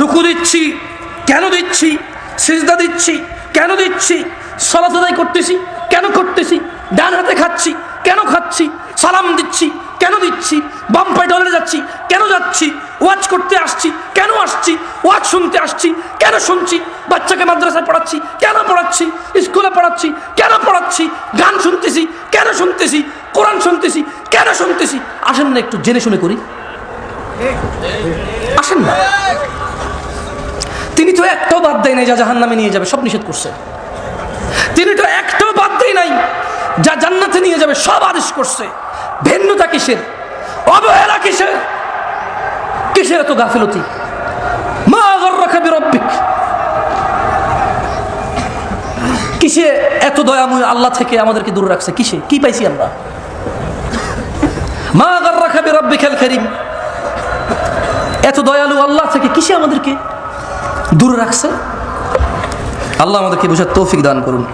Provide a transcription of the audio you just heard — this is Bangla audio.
রুকু দিচ্ছি। কেন দিচ্ছি? সিজদা দিচ্ছি। কেন দিচ্ছি? সলাত আদায় করতেছি। কেন করতেছি? ডান হাতে খাচ্ছি। কেন খাচ্ছি? সালাম দিচ্ছি। কেন দিচ্ছি? বাম পায়ে ডলে যাচ্ছি। কেন যাচ্ছি? ওয়াচ করতে আসছি। কেন আসছি? ওয়াচ শুনতে আসছি। কেন শুনছি? বাচ্চাকে মাদ্রাসায় পড়াচ্ছি। কেন পড়াচ্ছি? স্কুলে পড়াচ্ছি। কেন পড়াচ্ছি? গান শুনতেছি। কেন শুনতেছি? কোরআন শুনতেছি। কেন শুনতেছি? আসেন না একটু জেনে শুনে করি। আসেন না? তিনি তো একটাও বাদ দেয় নাই যা জাহান নামে নিয়ে যাবে, সব নিষেধ করছে। তিনি তো একটাও বাদ দেয় নাই, যা জান্নাতে নিয়ে যাবে, সব আদেশ করছে। ভিন্নতা কিসের? অবহেলা কিসের? কিসের এত গাফিলতি? মা বিরব্বিক। কিসে এত দয়াময় আল্লাহ থেকে আমাদেরকে দূরে রাখছে? কিসে? কি পাইছি আমরা? মা গর্রকা বিরব্বিকাল করিম। এত দয়ালু আল্লাহ থেকে কিসে আমাদেরকে দূরে রাখছে। আল্লাহ আমাদেরকে বোঝার তৌফিক দান করুন।